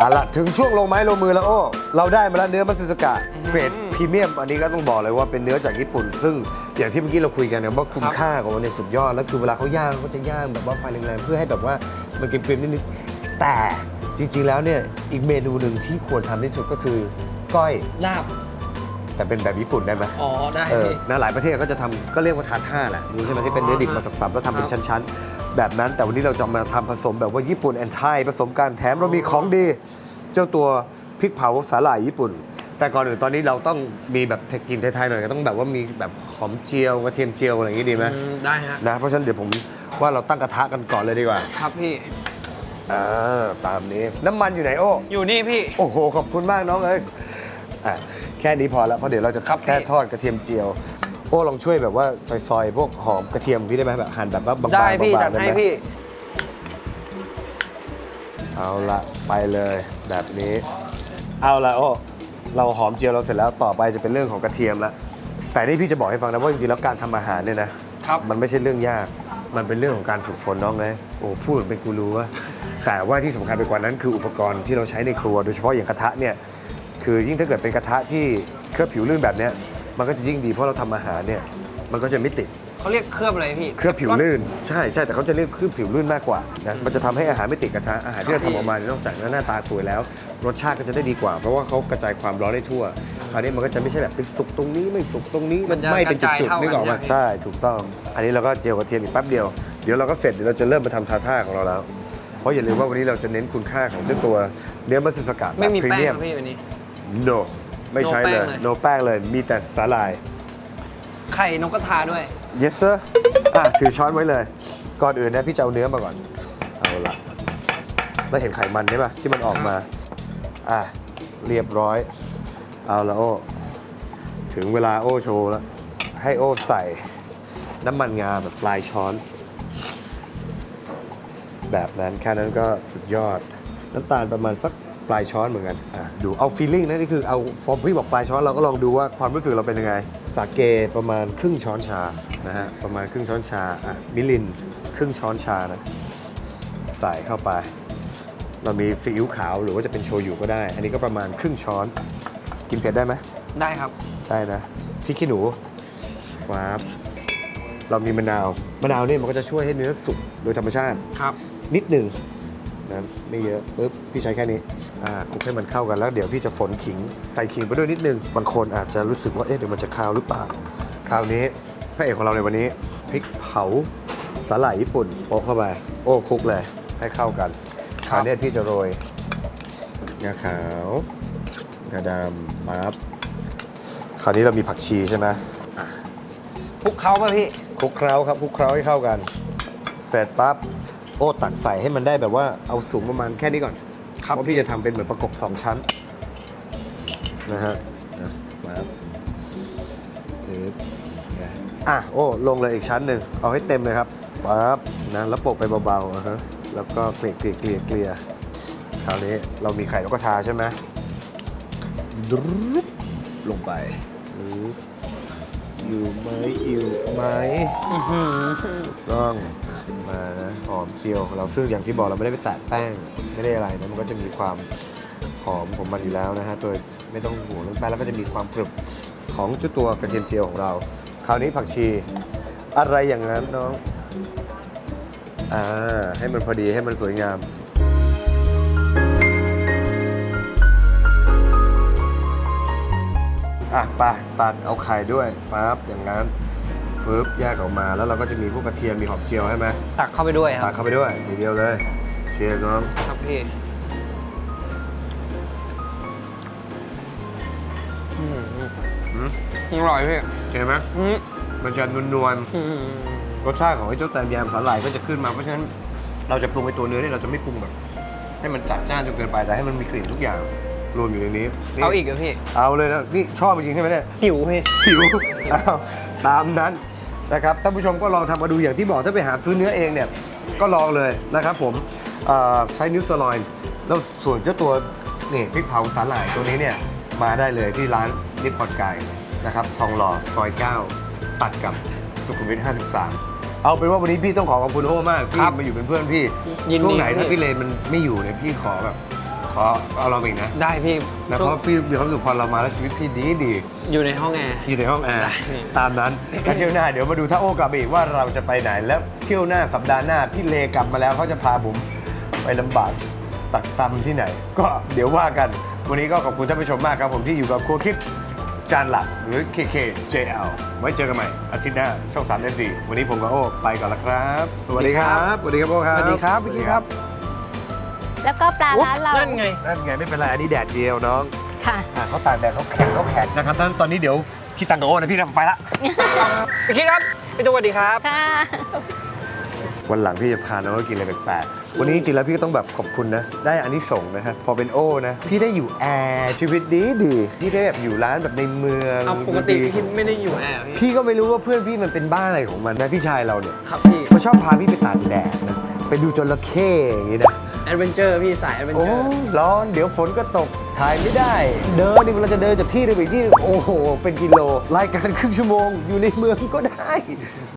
เอาละถึงช่วงลงไม้ลงมือแล้วโอ้เราได้มาแล้วเนื้อมัตสึสกะเกรดพรีเมียมอันนี้ก็ต้องบอกเลยว่าเป็นเนื้อจากญี่ปุ่น ซึ่งอย่างที่เมื่อกี้เราคุยกันเนี่ยว่าคุณค่าของมันเนี่ยสุดยอด แล้วคือเวลาเขาย่างเขาจะย่างแบบว่าไฟแรงๆเพื่อให้แบบว่ามันเกรียมๆนิดๆแต่จริงๆแล้วเนี่ยอีกเมนูหนึ่งที่ควรทำที่สุดก็คือก้อยลาบ แต่เป็นแบบญี่ปุ่นได้ไหมอ๋อได้เออพี่ นะหลายประเทศก็จะทำก็เรียกว่าทาท่าแหละรู้ใช่ไหมที่เป็นเนื้อดิบมาสับๆแล้วทำเป็นชั้นๆ แบบนั้นแต่วันนี้เราจะมาทำผสมแบบว่าญี่ปุ่นแอนไทยผสมกันแถมเรามีของดี เจ้าตัวพริกเผาสาหร่ายญี่ปุ่น แต่ก่อนอื่นตอนนี้เราต้องมีแบบกินไทยๆหน่อยก็ต้องแบบว่ามีแบบหอมเจียวกระเทียมเจียวอะไรอย่างงี้ดีไหมอืมได้ฮะ นะเพราะฉะนั้นเดี๋ยวผมว่าเราตั้งกระทะกันก่อนเลยดีกว่าครับพี่ อ่าตามนี้น้ำมันอยู่ไหนโอ้ อยู่นี่พี่ โอ้โห ขอบคุณมากน้องเอ้ยอะ แค่นี้พอแล้วเพราะเดี๋ยวเราจะครับแค่พี่ทอดกระเทียมเจียว โอ้ลองช่วยแบบว่าซอยๆ พวกหอมกระเทียมพี่ได้ไหมแบบหั่นแบบว่าบางๆได้พี่บางๆจัดได้ให้ไหมพี่ เอาละไปเลยแบบนี้ เอาละโอ้เราหอมเจียวเราเสร็จแล้วต่อไปจะเป็นเรื่องของกระเทียมละแต่นี่พี่จะบอกให้ฟังนะว่าจริงๆแล้วการทำอาหารเนี่ยนะครับ มันไม่ใช่เรื่องยาก มันเป็นเรื่องของการฝึกฝนน้องเลยโอ้พูดเหมือนเป็นกูรู้ว่าแต่ว่าที่สำคัญไปกว่านั้นคืออุปกรณ์ที่เราใช้ในครัวโดยเฉพาะอย่างกระทะเนี่ย คือยิ่งถ้าเกิดเป็นกระทะที่เคลือบผิวลื่นแบบเนี้ยมันก็จะยิ่งดีเพราะเราทำอาหารเนี่ยมันก็จะไม่ติด เขาเรียกเคลือบอะไรพี่ เคลือบผิวลื่นใช่ใช่แต่เขาจะเรียกเคลือบผิวลื่นมากกว่านะมันจะทำให้อาหารไม่ติดกระทะอาหารที่เราทำออกมาเนี่ยนอกจากหน้าตาสวยแล้ว รสชาติก็จะได้ดีกว่า เพราะว่าเขากระจายความร้อนได้ทั่วคราวนี้มันก็จะไม่ใช่แบบเป็นสุกตรงนี้ไม่สุกตรงนี้มันจะไม่เป็นกระจายจุดเท่าๆกันนึกออกมาใช่ไหมใช่ ถูกต้อง อันนี้เราก็เจียวกระเทียมอีกแป๊บเดียว เดี๋ยวเราก็เสร็จเดี๋ยวเราจะเริ่มมาทำทาท่าของเราแล้ว เพราะอย่าลืมว่าวันนี้เราจะเน้นคุณค่าของเจ้าตัวเนื้อมัสสกัดแบไม่บมีพรีแป้งเมียม นะพี่วันนี้ no ไม่ใช้เลย No แป้งเลย no แป้งเลย มีแต่สาหร่าย ไข่นกกระทาด้วย yes sir อะถือช้อนไว้เลย ก่อนอื่นนะพี่จะเอาเนื้อมาก่อน เอาละแล้วเห็นไขมันใช่ปะที่มันออกมา อะ เรียบร้อย เอาละโอ้ ถึงเวลาโอ้โชว์แล้ว ให้โอ้ใส่น้ำมันงาแบบปลายช้อน แบบนั้นแค่นั้นก็สุดยอด น้ำตาลประมาณสัก ปลายช้อนเหมือนกันอะดูเอาฟีลลิ่งนะนี่คือเอาพอพี่บอกปลายช้อนเราก็ลองดูว่าความรู้สึกเราเป็นยังไง สาเกประมาณครึ่งช้อนชานะฮะประมาณครึ่งช้อนชาอะมิลินครึ่งช้อนชานะใส่เข้าไป เรามีซีอิ๊วขาวหรือว่าจะเป็นโชยุก็ได้ อันนี้ก็ประมาณครึ่งช้อนกินเผ็ดได้ไหมได้ครับ ได้นะพริกขี้หนูฟ้าบเรามีมะนาวมะนาวเนี่ยมันก็จะช่วยให้เนื้อสุกโดยธรรมชาติ ครับ นิดหนึ่ง นะไม่เยอะปุ๊บพี่ใช้แค่นี้อ่าคลุกให้มันเข้ากันแล้ว เดี๋ยวพี่จะฝนขิงใส่ขิงไปด้วยนิดนึงบางคนอาจจะรู้สึกว่าเอ๊ะเดี๋ยวมันจะคาวหรือเปล่าคราวนี้พระเอกของเราในวันนี้พริกเผาสาหร่ายญี่ปุ่นโปะเข้าไปโอ้คลุกเลยให้เข้ากันคราวนี้พี่จะโรยงาขาวงาดำปั๊บคราวนี้เรามีผักชีใช่ไหมคลุกเขาป่ะพี่คลุกเคล้าครับคลุกเคล้าให้เข้ากัน เสร็จปั๊บ โอ้ตักใส่ให้มันได้แบบว่าเอาสูงประมาณแค่นี้ก่อนครับเพราะพี่จะทำเป็นเหมือนประกบสองชั้นนะฮะนะปั๊บปึ๊บนะอะโอ้ลงเลยอีกชั้นหนึ่งเอาให้เต็มเลยครับปั๊บนะแล้วโปะไปเบาๆนะฮะแล้วก็เกลี่ยเกลี่ยเกลี่ยเกลี่ยคราวนี้เรามีไข่นกกระทาใช่ไหมดรึบลงไปปึ๊บอยู่ไหมอยู่ไหม ต้อง มานะหอมเจียวของเราซึ่งอย่างที่บอกเราไม่ได้ไปแตะแป้งไม่ได้อะไรนะมันก็จะมีความหอมของมันอยู่แล้วนะฮะโดยไม่ต้องห่วงเรื่องแป้งแล้วก็จะมีความกรึบของเจ้าตัวกระเทียมเจียวของเรา คราวนี้ผักชีอะไรอย่างนั้นน้องอ่าให้มันพอดีให้มันสวยงามอะไปตักเอาไข่ด้วยปั๊บอย่างนั้น ฟึบแยกออกมา แล้วเราก็จะมีพวกกระเทียมมีหอมเจียวใช่ไหมตักเข้าไปด้วยคตัรักบเข้าไปด้วยทีเดียวเลย เชียร์น้องครับพี่อืมอร่อยพี่เห็นไหมอืมมันจะนวลอืมๆรสชาติของไอ้เจ้าแตมยำสาหร่ายก็จะขึ้นมา เพราะฉะนั้นเราจะปรุงไอ้ตัวเนื้อเนี่ยเราจะไม่ปรุงแบบ ให้มันจัดจ้านจนเกินไปแต่ให้มันมีกลิ่นทุกอย่างรวมอยู่ในนี้นี่เอาอีกเหรอพี่เอาเลยนะนี่ชอบจริงๆใช่ไหมเนี่ยหิวพี่ หิวเอาตามนั้น นะครับท่านผู้ชมก็ลองทำมาดูอย่างที่บอกถ้าไปหาซื้อเนื้อเองเนี่ยก็ลองเลยนะครับผมเอ่อใช้นิวสลอยน์แล้วส่วนเจ้าตัวนี่พริกเผาสาหร่ายตัวนี้เนี่ยมาได้เลยที่ร้านนิปปอนไก่นะครับทองหล่อซอย9ตัดกับสุขุมวิท 53 เอาเป็นว่าวันนี้พี่ต้องขอขอบคุณโอ้มากที่ครับมาอยู่เป็นเพื่อนพี่ ยินดีช่วงไหนถ้าพี่พี่เลนมันไม่อยู่เนี่ยพี่ขอแบบข ออเอาเราอีกนะได้พี่นะเพช่วงราะพี่มีความรู้สึกพอเรามาแล้วชีวิตพี่ดีดีอยู่ในห้องแอร์ อยู่ในห้องแอร์ได้พี่ตามนั้นแล้วเที่ยวหน้าเดี๋ยวมาดูถ้าโอกลับมาอีกว่าเราจะไปไหน แล้วเที่ยวหน้าสัปดาห์หน้าพี่เลกลับมาแล้วเขาจะพาผมไปลำบากตักตำที่ไหน ก็เดี๋ยวว่ากัน วันนี้ก็ขอบคุณท่านผู้ชมมากครับ ผมที่อยู่กับครัวคิดจานหลักหรือ KKJL ไว้เจอกันใหม่อาทิตย์หน้าช่อง3 SD วันนี้ผมกับโอ้ไปก่อนละครับ สวัสดีครับสวัสดีครับโอ้ครับ สวัสดีครับพี่กิ๊กครับ แล้วก็ปลาร้านเรานั่นไงนั่นไงไม่เป็นไรอันนี้แดดเดียวน้องค่ะ อะเขาตากแดดเขาแข็งเขาแข็งนะครับตอนตอนนี้เดี๋ยวพี่ตังกับโอ้นะพี่นะไปละพี่กิ๊กครับพี่ตัวสวัสดีครับ ค่ะ วันหลังพี่จะพาน้องไปกินอะไรแปลกๆวันนี้จริงๆแล้วพี่ก็ต้องแบบขอบคุณนะ ได้อันนี้ส่งส์นะฮะพอเป็นโอ้นะ พี่ได้อยู่แอร์ชีวิตดีดีๆพี่ได้แบบอยู่ร้านแบบในเมืองเอาปกติดีพี่ไม่ได้อยู่แอร์พี่พี่ก็ไม่รู้ว่าเพื่อนพี่มันเป็นบ้าอะไรของมันนะพี่ชายเราเนี่ย ครับพี่ มันชอบพาพี่ไปตากแดดนะ ไปดูจระเข้อย่างนี้นะ แอดเวนเจอร์พี่สายแอดเวนโอ้เจอร์ร้อนเดี๋ยวฝนก็ตกถ่ายไม่ได้ เดินนี่เวลาจะเดินจากที่หนึงไปอีกที่หนึ่งโอ้โห เป็นกิโล รายการครึ่งชั่วโมงอยู่ในเมืองก็ได้